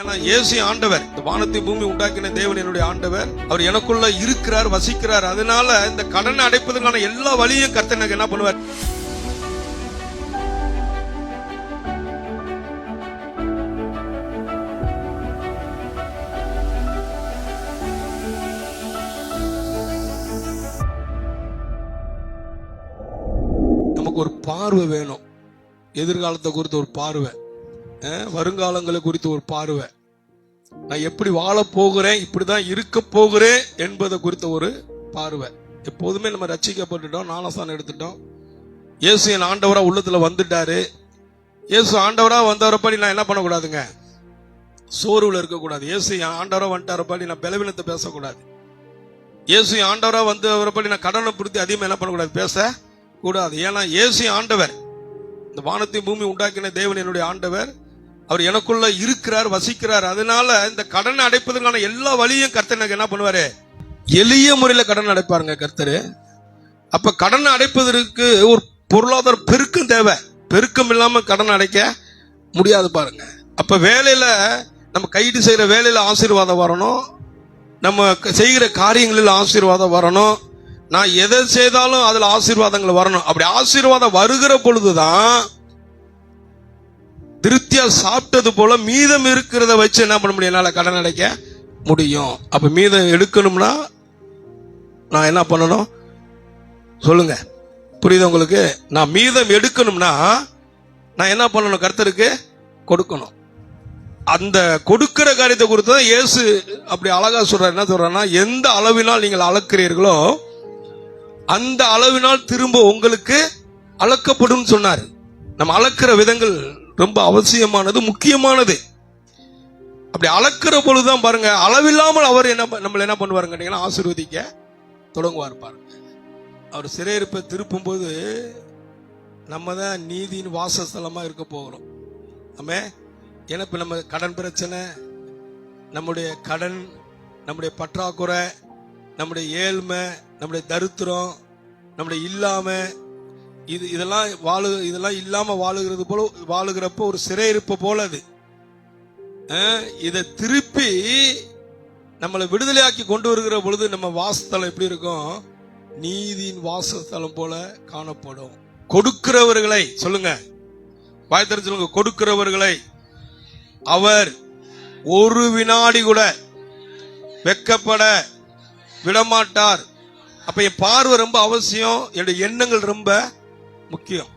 ஏன்னா இயேசு ஆண்டவர் இந்த வானத்தை பூமி உண்டாக்கின தேவன் என்னுடைய ஆண்டவர். அவர் எனக்குள்ள இருக்கிறார் வசிக்கிறார். அதனால இந்த கடனை அடைப்பதற்கான எல்லா வழியும் கர்த்தர் எனக்கு என்ன பண்ணுவார்? நமக்கு ஒரு பார்வை வேணும். எதிர்காலத்தை குறித்த ஒரு பார்வை. வருங்காலங்களை குறித்த ஒரு பார்வை. நான் எப்படி வாழ போகிறேன் இப்படிதான் இருக்க போகிறேன் என்பதை குறித்த ஒரு பார்வை. எப்போதுமே நம்ம ரட்சிக்கப்பட்டுட்டோம் ஞானஸ்தானம் எடுத்துட்டோம். இயேசு என் ஆண்டவரா உள்ளத்துல வந்துட்டாரு. இயேசு ஆண்டவரா வந்தவரப்படி நான் என்ன பண்ணக்கூடாதுங்க? சோர்வுல இருக்கக்கூடாது. இயேசு என் ஆண்டவரா வந்துட்டாரப்படி நான் பலவீனத்தை பேசக்கூடாது. இயேசு என் ஆண்டவரா வந்தவரப்படி நான் கடனை பிடித்து அதிகமாக என்ன பண்ணக்கூடாது? பேச கூடாது ஏன்னா இயேசு ஆண்டவர். இந்த வானத்தை பூமி உண்டாக்கின தேவன் என்னுடைய ஆண்டவர். அவர் எனக்குள்ள இருக்கிறார் வசிக்கிறார். அதனால இந்த கடனை அடைப்பதற்கான எல்லா வழியும் கர்த்தர் எனக்கு என்ன பண்ணுவாரு? எளிய முறையில் கடன் அடைப்பாருங்க கர்த்தர். அப்ப கடன் அடைப்பதற்கு ஒரு பொருளாதார பெருக்கம் தேவை. பெருக்கம் இல்லாம கடன் அடைக்க முடியாது பாருங்க. அப்ப வேலையில நம்ம கைது செய்யற வேலையில ஆசீர்வாதம் வரணும். நம்ம செய்கிற காரியங்களில் ஆசீர்வாதம் வரணும். நான் எதை செய்தாலும் அதில் ஆசீர்வாதங்கள் வரணும். அப்படி ஆசீர்வாதம் வருகிற பொழுதுதான் திருப்தியா சாப்பிட்டது போல மீதம் இருக்கிறத வச்சு என்ன பண்ண முடியும்? என்னால் கடன் அடைக்க முடியும். அப்ப மீதம் எடுக்கணும்னா நான் என்ன பண்ணணும்? சொல்லுங்க. புரியுது உங்களுக்கு? நான் மீதம் எடுக்கணும்னா நான் என்ன பண்ணணும்? கருத்தருக்கு கொடுக்கணும். அந்த கொடுக்கிற காரியத்தை குறித்து தான் இயேசு அப்படி அழகா சொல்றாரு. என்ன சொல்றாருன்னா எந்த அளவினால் நீங்கள் அளக்கிறீர்களோ அந்த அளவினால் திரும்ப உங்களுக்கு அளக்கப்படும் சொன்னார். நம்ம அளக்கிற விதங்கள் ரொம்ப அவசியமானது முக்கியமானது. அப்படி அளக்கிற பொழுதுதான் பாருங்க அளவில்லாமல் அவர் என்ன நம்மள என்ன பண்ணுவாருங்க கேட்டீங்கன்னா ஆசீர்வதிக்க தொடங்குவார் பாருங்க அவர் சிறையிருப்பை திருப்பும் போது நம்ம தான் நீதியின் வாசஸ்தலமா இருக்க போகிறோம். நம்ம ஏன்னா இப்ப நம்ம கடன் பிரச்சனை நம்முடைய கடன் நம்முடைய பற்றாக்குறை நம்முடைய ஏழ்மை நம்முடைய தரித்திரம் நம்முடைய இல்லாமல் இது இதெல்லாம் வாழு இதெல்லாம் இல்லாம வாழுகிறது போல வாழுகிறப்போ ஒரு சிறையிருப்பு போல அது. இதை திருப்பி நம்மளை விடுதலையாக்கி கொண்டு வருகிற பொழுது நம்ம வாசத்தலம் எப்படி இருக்கும்? நீதியின் வாசஸ்தலம் போல காணப்படும். கொடுக்கிறவர்களை சொல்லுங்க. வாய் திறந்து சொல்லுங்க. கொடுக்கிறவர்களை. அவர் ஒரு வினாடி கூட வெக்கப்பட விடமாட்டார். அப்ப என் பார்வை ரொம்ப அவசியம் என்னுடைய எண்ணங்கள் ரொம்ப முக்கியம்.